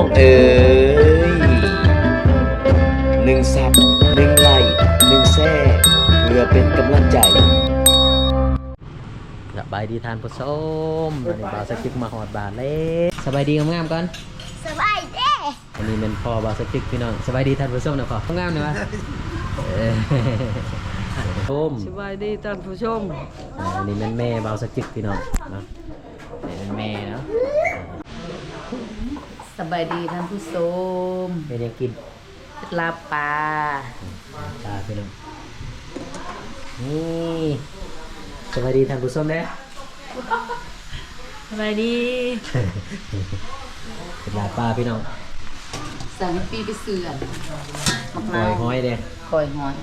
องเอ๋ยหนึ่งซับหนึ่งไลค์หนึ่งแซ่เพื่อเป็นกำลังใจสบายดีทานผู้ชมวันนี้บ่าวสกิกมาหอดบาทเล็กสบายดีงามๆก่อนสบายดีอันนี้เป็นพ่อบาวสกิกพี่น้องสบายดีทานผู้ชมนะพ่องามเนี่ยวะเอ้ยชมสบายดีท่านผู้ชมอ่าอันนี้เป็นแม่บาวสกิกพี่น้องเนาะ สบายดีท่านผู้ชมเป็นยังกินลาบปลาตาพี่น้องนี่สบายดีทานผู้ชมเด้สบายดีเป็นลาป้าพี่น้องสั่งปีไปเสือนมะปล่นาอวยห้อยเด้คอยหอย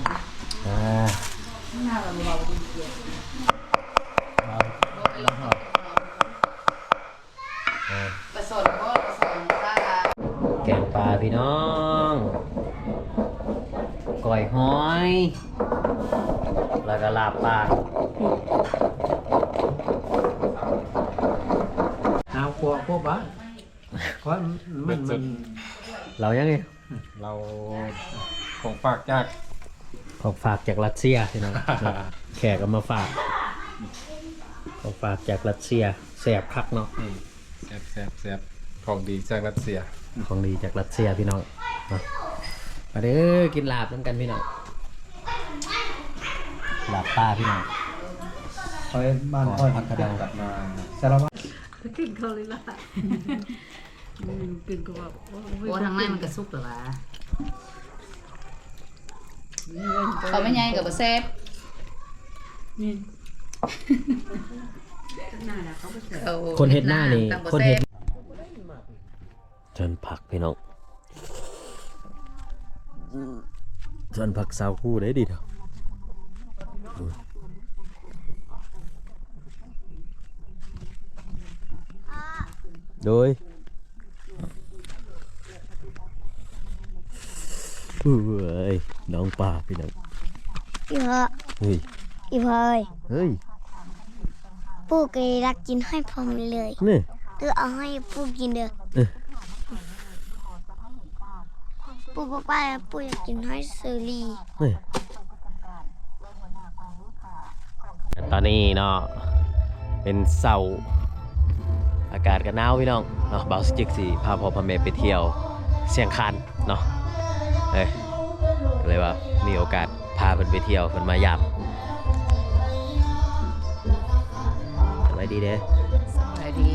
อ่า กระสนก็กระสนตา แกง ปลาพี่น้องก่อยห้อย แล้วก็ลาบปลาเอาพวกพวกบ้าเพราะมันมันเรายังไงเราของฝากจากของฝากจากรัสเซียพี่น้องแขกเอามาฝากของฝากจากรัสเซียแสบคักเนาะแซบแซบแซบของดีจากรัสเซีย ของดีจากรัสเซียพี่น้องเนาะมาเด้อกินลาบน้ำกันพี่น้องลาบปลาพี่น้องคอยบ้านคอยผักกระเดากลับมาสารวัตรกินเขาเลยล่ะกินก็แบบโอ้ทางในมันกระซุกเหรอวะเขาไม่ใหญ่กับบะเซฟนี่คนเห็ดหน้านี่คนเห็ด จนผักพี่น้องจนผักสาวคู่ได้ดีเถอะโดยเฮ้ยน้องป่าพี่น้องอีเพอเฮ้ยอีเพอเฮ้ยปู่ก็รักกินให้ผมเลยนี่เออเอาให้ปู่กินเด้อ เออปู่บอกว่าปู่อยากกินให้เซอรี่นี่ตอนนี้เนาะเป็นเสาร์อากาศก็หนาวพี่น้องเนาะบาวสจิกสิพาพ่อพาแม่ไปเที่ยวเสียงคานเนาะเอ้ยก็เลยว่ามีโอกาสพาเพิ่นไปเที่ยวเพิ่นมายามสบายดีเด้อสบายดี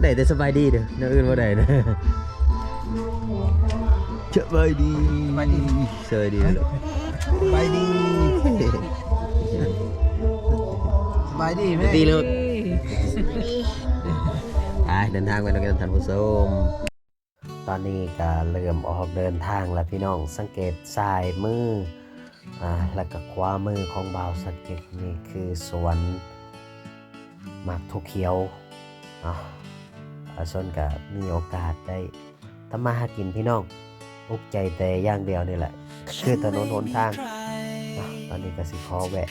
ได้แต่สบายดีเด้อเนื้ออื่นว่าได้นะ สบายดีสบายดีสบายดีลูกสบายดีสบายดีไหมดีลูกดีไปเดินทางไปด้วยกันท่านผู้ชมตอนนี้ก็เริ่มออกเดินทางแล้วพี่น้องสังเกตซ้ายมืออ่าแล้วก็ขวามือของบ่าวสังเกตนี่คือสวนหมากทุกเขียวเนาะอาชนก็มีโอกาสได้ทำมาหากินพี่น้อง อุกใจแต่อย่างเดียวนี่แหละ คือถนนหนทางเนาะตอนนี้ก็สิขอแวะ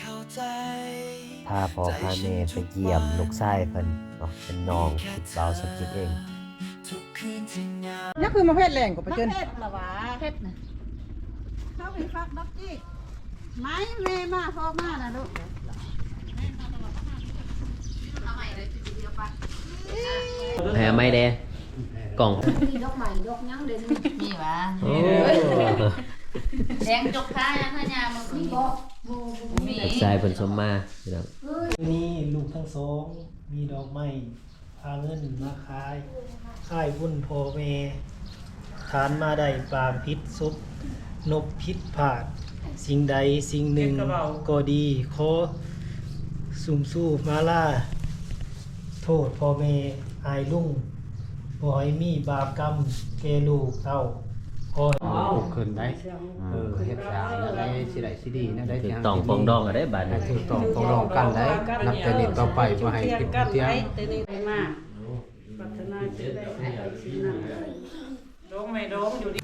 พาพ่อพาแม่ไปเยี่ยมลูกชายเพิ่นเนาะเป็นน้องคิดเบาสักคิดเองนี่คือมาเพชรแรงกว่าไปเจนเพชรละวะเพชรนะเข้าไปฟักดอกจิกไม้แม่มาพ่อมานะลูกแหมไม่เด้ กล่องนี่วะโอ้แดงจกท้ายนะท่านยามันมีมีลูกชายเพิ่นสมมาพี่น้องนี่ลูกทั้งสองมีดอกไม้พาเงินมาขายขายวุ่นพอเมทานมาได้ปางพิษซุปนบพิษผาด สิ่งใดสิ่งหนึ่งก็ดีขอสุมสู้มาล่า โทษพ่อเมอายลุ่ง บ่ให้มีบาปกรรมแก่ลูกเต้าขอให้ปลูกขึ้นได้เออเฮ็ดสร้างแล้วได้สิได้สิดีนะได้ถูที่กต้องปรองดองก็ได้บาดนี้ถูกต้องปรองดองกันได้นับแต่นี้ต่อไปบ่ให้เป็นเที่ยงเตนี่ไปมากพัฒนาจะได้สิ่งนั้นโดงไม่โดงอยู่ดี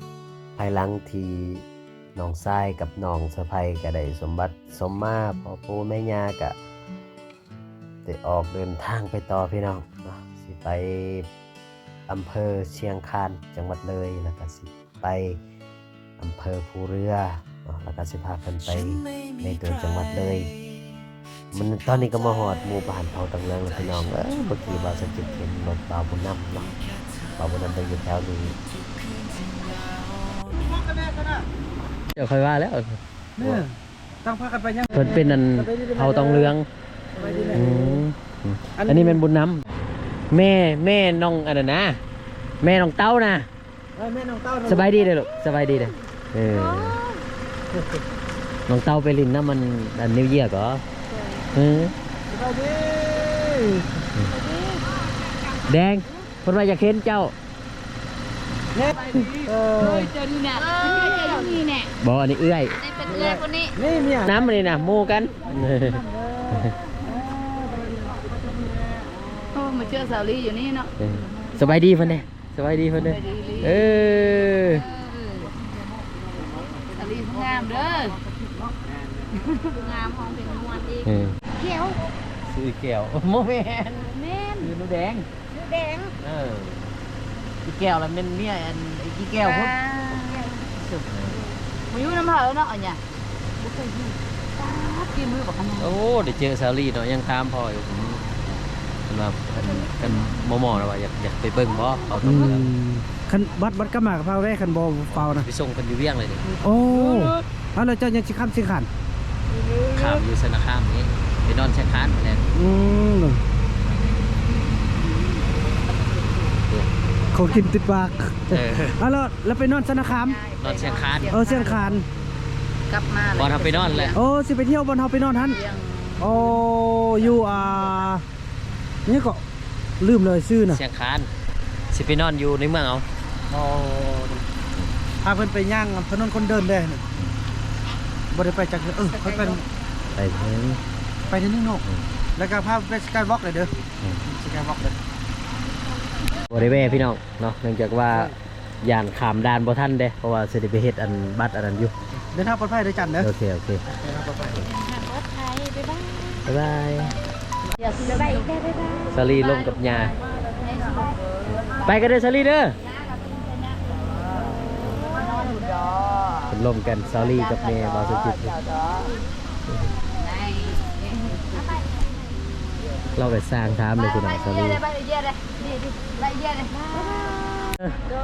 ภายหลังที่น้องชายกับน้องสะใภ้ก็ได้สมบัติสมมาพ่อปู่แม่ย่าก็ได้ออกเดินทางไปต่อพี่น้องเนาะสิไป อำเภอเชียงคานจังหวัดเลยแล้วก็สิไปอำเภอภูเรือเนาะแล้วก็สิพาเพิ่นไปในตัวจังหวัดเลย มันตอนนี้ก็มาหอดหมู่บ้านเผาตังเลิงแล้วพี่น้องเอ้ยเมื่อกี้บ่าวสะจิตเห็นรถบ่าวบุญนำเนาะบ่าวบุญนำเดินอยู่แถวนี้เดี๋ยวค่อยว่าแล้วเนี่ยตั้งพากันไปยังเพิ่นเป็นอันเผาตังเรืองไปดีเลยอืมอันนี้เป็นบุญนำ แม่แม่น้องอันนั้นนะ แม่น้องเต้านะเอ้ยแม่น้องเต้าสบายดีเลยลูกสบายดีเลยเออน้องเต้าไปลินนะมันอันนิวเยียก็เออสบายดีแดงคนว่าอยากเห็นเจ้าเนี่ยเออเฮ้ยเจอนี่เนี่ยเฮ้ยเจออยู่นี่เนี่ยบอกอันนี้เอื้อยนี่เป็นเอื้อยคนนี้นี่เนี่ยน้ำมันนี่นะหมูกัน โอ้มาเจอสาวลีอยู่นี่เนาะเออสบายดีเพิ่นเด้สบายดีเพิ่นเด้เออสาวลีงามเด้องามห้องเป็นนวลอีกเออเขียวซื้อแก้วโมเมนแม่นซื้อนูแดงแดงเอออีแก้วแล้วเป็นเมียอันอีแก้วพุ่นมาอยู่น้ำเผาเนาะอันเนี่ยบุกไปอยู่ป๊าดกินมือบอกขนาดโอ้เดี๋ยวเจอซาลี่เนาะยังตามพ่ออยู่ผมเพิ่ นว่าเพิ่นเพิ่นหมอๆแล้วว่าอยากอยากไปเบิ่งบ่เขาต้องเลือกคันบัดบัดก็มากับพาแว่คันบ่เฝ้านะไปส่งเพิ่นอยู่เวียงเลยนี่โอ้เอาแล้วเจ้ายังสิข้ามสิขันข้ามอยู่สนาคามนี้ไปนอนแช่ค้านมาแล้วอืมเขากินติดปากเออเอาแล้วแล้วไปนอนสนาคามนอนแช่ค้าน เออเสียงคาน กลับมาบอลทำไปนอนแหละ โอ้สิไปเที่ยวบนเฮาไปนอนทันเลี้ยงโอ้อยู่อ่า นี่ก็ลืมเลยชื่อน่ะเชียงคานสิไปนอนอยู่ในเมืองเอาโอ้พาเพิ่นไปย่างถนนคนเดินเด้น่ะบ่ได้ไปจากเออเพิ่นเป็นไปถึงไปที่นี่นกแล้วก็พาไปสกายวอล์กเลยเด้ออมสกายวอล์กเด้อบริเวณพี่น้องเนาะเนื่องจากว่าย่านขามด่านบ่ทันเด้เพราะว่าสิได้ไปเฮ็ดอันบัตรอันนั้นอยู่เดินทางปลอดภัยเด้อจันเด้อโอเคโอเคปลอดภัยบ๊ายบายบ๊ายบายบ๊ายบายบ๊ายบาย สาลีลงกับยาไปกันเด้อสาลีเด้อเป็นลมกันสาลีกับเมย์บาสุจิตเราไปสร้างถามเลยคุณน้องสาลีไปเยี่ยเลยนี่ดิไปเยี่ยเลย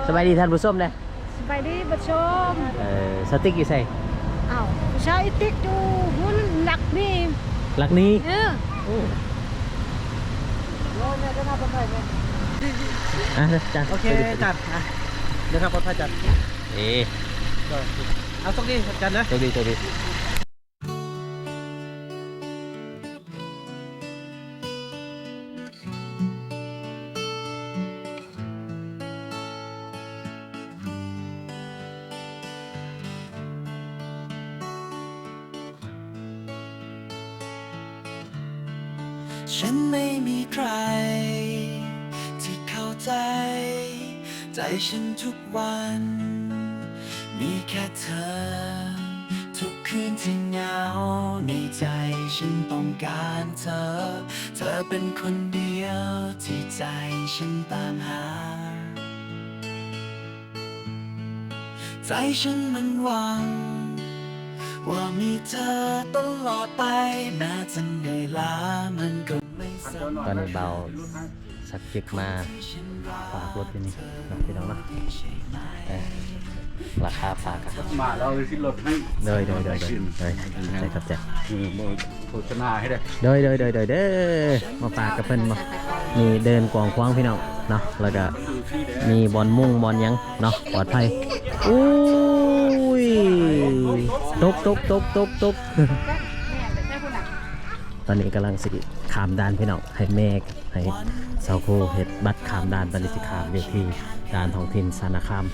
สบายดีท่านผู้ชมเลยสบายดีบัดชมเอ่อสติ๊กอยู่ใส่อ้าวผู้ชายติ๊กดูหุ่นหนักนี่หลักนี้เออ อะจ้ะโอเคจันอะเดินทางปลอดภัยจันเอ๊ะเอาตรงนี้จันเด้อโชคดีโชคดี ฉันไม่มีใคร ที่เข้าใจ ใจฉันทุกวัน มีแค่เธอ ทุกคืนที่เหงาในใจฉันต้องการเธอ เธอเป็นคนเดียวที่ใจฉันตามหา ใจฉันมันหวังว่ามีเธอตลอดไปแม้จะเหนื่อยล้ามันก็ ตอนนี้เบาสักจิกมาฝากรถที่นี่เนาะพี่น้องเนาะเออราคาฝากครับมาเราเลยที่รถให้โดยโดยโดยโดยโดยใช่ครับแจ๊คือมือโฆษณาให้ได้โดยโดยโดยโดยเด้อมาฝากกับเพิ่นมามีเดินกวางควางพี่น้องเนาะแล้วก็มีบอลมุ่งบอลหยังเนาะปลอดภัยอุ้ยตกตกตกตกตก ตอนนี้กำลังสิขามด่านพี่น้องให้แม่ให้สาวโคเฮ็ดบัตรขามด่านตอนนี้สิขามเวทีด่านท้องถิ่นสารคาม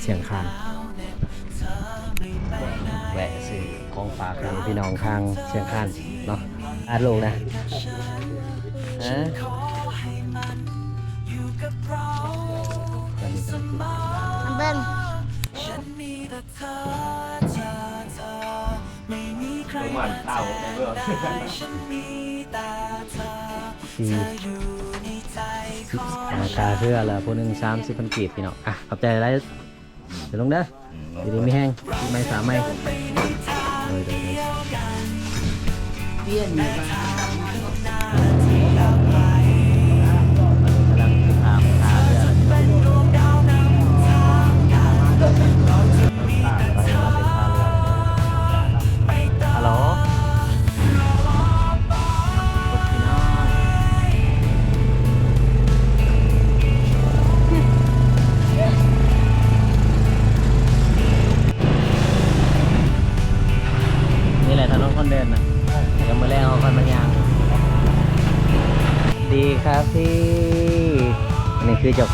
เชียงคานแวะซื้อของฝากให้พี่น้องทางเชียงคานเนาะอาดลงนะฮะ ใครหวานเต่าเบื่อฉันมีแต่เธอที่เธออยู่ในใจสิบของนาคาเรือละผู้หนึ่งสามสิบพันกีบพี่น้องอะขอบใจอะไรเดี๋ยวลงเด้อดีดีไม่แห้งไม่สามไม่เออเดี๋ยวเดี๋ยวเวียนอยู่บ้าน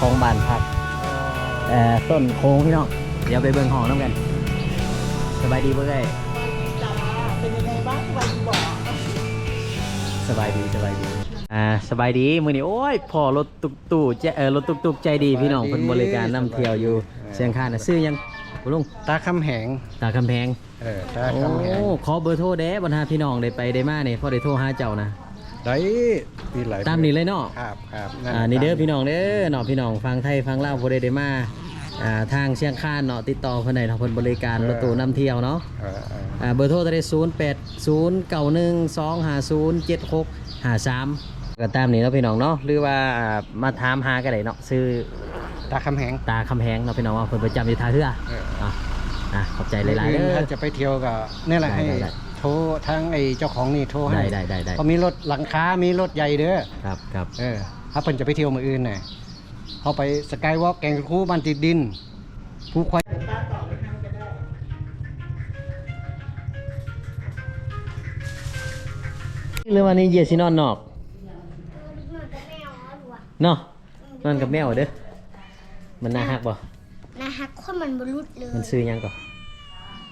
ของบ้านพักเอ่อต้นโค้งพี่น้องเดี๋ยวไปเบิ่งห้องน้ำกันสบายดีเพื่อนเป็นยังไงบ้างวันบอกสบายดีสบายดีอ่าสบายดีมื้อนี้โอ้ยพอรถตุกตู่ใจเออรถตุกตุกใจดีพี่น้องเพิ่นบริการนำเที่ยวอยู่เชียงคานน่ะซื้อยังบ่ลุงตาคำแหงตาคำแพงเออตาโอ้คำแหงขอเบอร์โทรเด้บ่หาพี่น้องได้ไปได้มานี่พอได้โทรหาเจ้านะ ได้มีหลายตามนี้เลยเนาะครับครับอ่านี่เด้อพี่น้องเด้อเนาะพี่น้องฟังไทยฟังลาวบ่ได้ได้มาอ่าทางเชียงคานเนาะติดต่อเพิ่นได้เนาะเพิ่นบริการรถตู้นำเที่ยวเนาะเออเอออ่าเบอร์โทรได้080912507653ก็ตามนี้เนาะพี่น้องเนาะหรือว่าอ่ามาถามหาก็ได้เนาะซื้อ ตาคำแหง ตาคำแหงเนาะพี่น้องว่าเพิ่นประจำอยู่ท่าเรือเออ อะอะขอบใจหลายๆเด้อ ถ้าจะไปเที่ยวก็นี่แหละได้ให้ได้ได้ โทรทางไอ้เจ้าของนี่โทรให้ได้ได้ได้ได้เขามีรถหลังคา มีรถใหญ่เด้อ ครับครับเออถ้าเพิ่นจะไปเที่ยวมืออื่นน่ะเขาไปสกายวอล์กแกงคูบ้านติดดินภูควายหรือว่านี่เหยียดสินอนนอกเนาะนอนกับแมวเด้อมันน่าฮักบ่นะฮักคนมันบรุษเลยมันซื้อหยังก่อน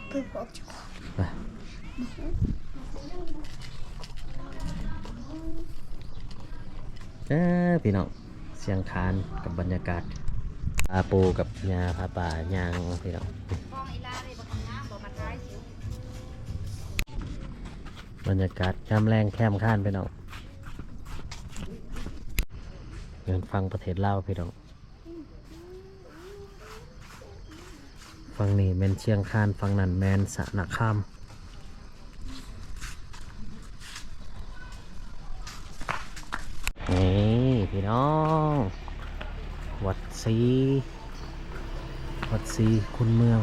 เพื่อบอกเจ้าของ เออพี่น้องเสียงคานกับบรรยากาศปลาปูกับยาพาป่ายางพี่น้องบรรยากาศยามแรงแคมข้านพี่น้องเงินฟังประเทศลาวพี่น้องฟังนี่แมนเชียงคานฟังนั่นแมนสะนักข้าม น้องวัดศรีวัดศรีคุณเมือง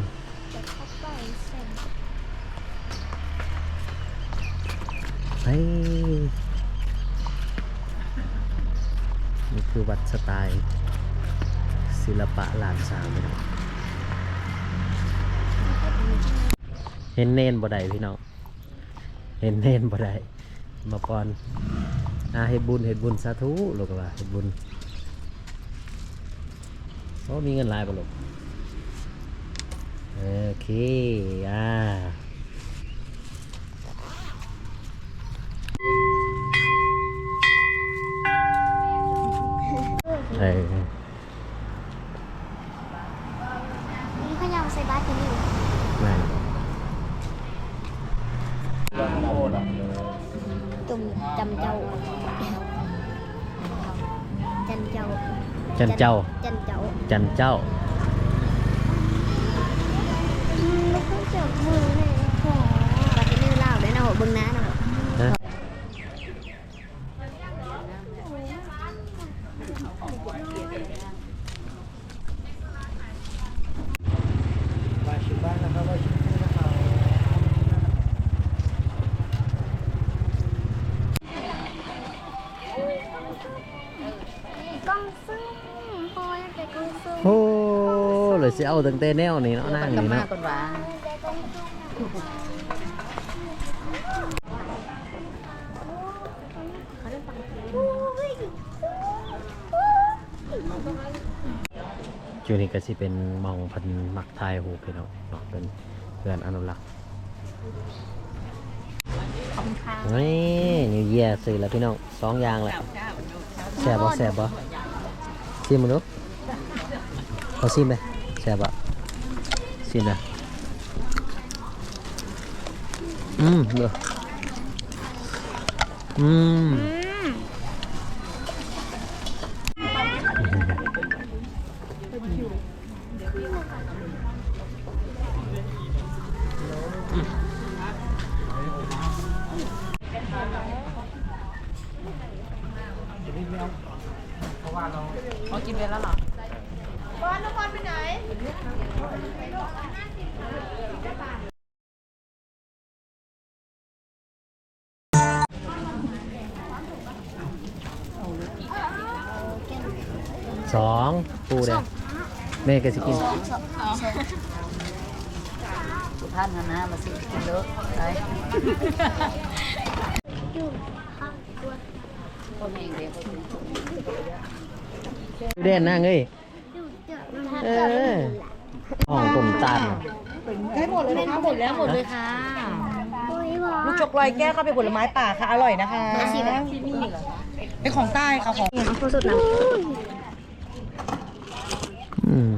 เฮ้ยนี่คือวัดสไตล์ ศิลปะหลานสาวพี่น้องเห็นเน้นบ่ได้พี่น้อง เห็นเน้นบ่ได้มาก่อน อาเฮ็ดบุญเฮ็ดบุญสาธุลูกว่าเฮ็ดบุญโอ้มีเงินหลายบ่ลูกโอเคอ่า จันเจ้า จันเจ้าจันเจ้าอืมไม่ต้องจับมือเลยขอบาตรที่นี่เล่าได้นะหัวเบิ้งหน้านะหัว นะ บาชิบ้านนะครับบาชิบ้านนะครับ กล้องซึ่งพอยังแต่กล้องซึ่ง โอ้ เอาตั้งแต่แนวนี้เนาะนั่งนี่เนาะอนว่าแต่กล้องซึ่งจุนี่ก็สิเป็นมองพันมักทายหูพี่น้องเนาะเป็นเพื่อนอนุรักษ์นี่นิวเยียซื้อแล้วพี่น้องสองอย่างแหละแซ่บบ่แซ่บบ่ชิมมาดูขอชิมเลย ซ่บบ่ชิมเลยอืมเด้ออืม สองปูเด้อแม่ก็สิกินสุภาพนะนะมาสิกินเด้อไปคนเองเด็กคนเด่นนางเอ้ยเออห้องต้มตาลหมดเลยค่ะหมดแล้วหมดเลยค่ะลูกจกลอยแก้วก็เป็นผลไม้ป่าค่ะ อร่อยนะคะเป็นของใต้ค่ะของเนี่ยเอาสุดนะ อืม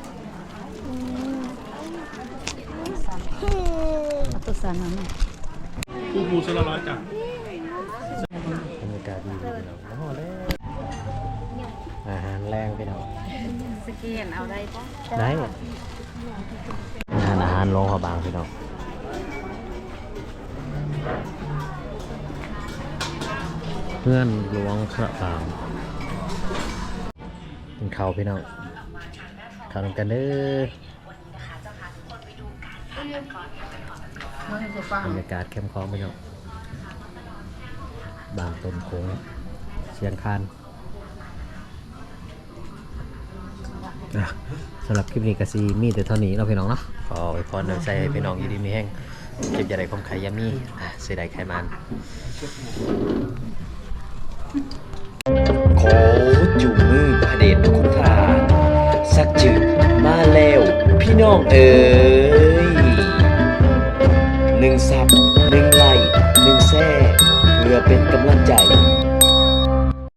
เห็นตัวฉันขอบออันนี้ย่างนิวเยียร์กลับมาเลยพี่น้องเห็นกันบ่ได้แล้วข้าวทายได้ไหมเอาง่ายมากนะถือมองมันเดือดตัวสั่นนั่นน่ะบรรยากาศดีพี่น้องโอ้โหเลยอาหารแรงพี่น้องสแกนเอาได้ปะได้งานอาหารโรงพยาบาลพี่น้องเพื่อนหลวงพระบางกินข้าวพี่น้องข้าวนำกันเด้อ มันจะฟังบรรยากาศเข้มข้นพี่น้อบางต้นโค้งเชียงคานสำหรับคลิปนี้ก็ซีมีแต่เท่านี้เนาพี่น้องเนาะขอไว้พรนำใจให้พี่น้องอยู่ดีมีแห้งเก็บยาได้ความใครยามีเสียดายใครมันขอจูมือพระเดชพระคุณทานสักจืดมาแล้วพี่น้องเอ๋ย หนึ่งสับหนึ่งไล่หนึ่งแท่เพื่อเป็นกำลังใจ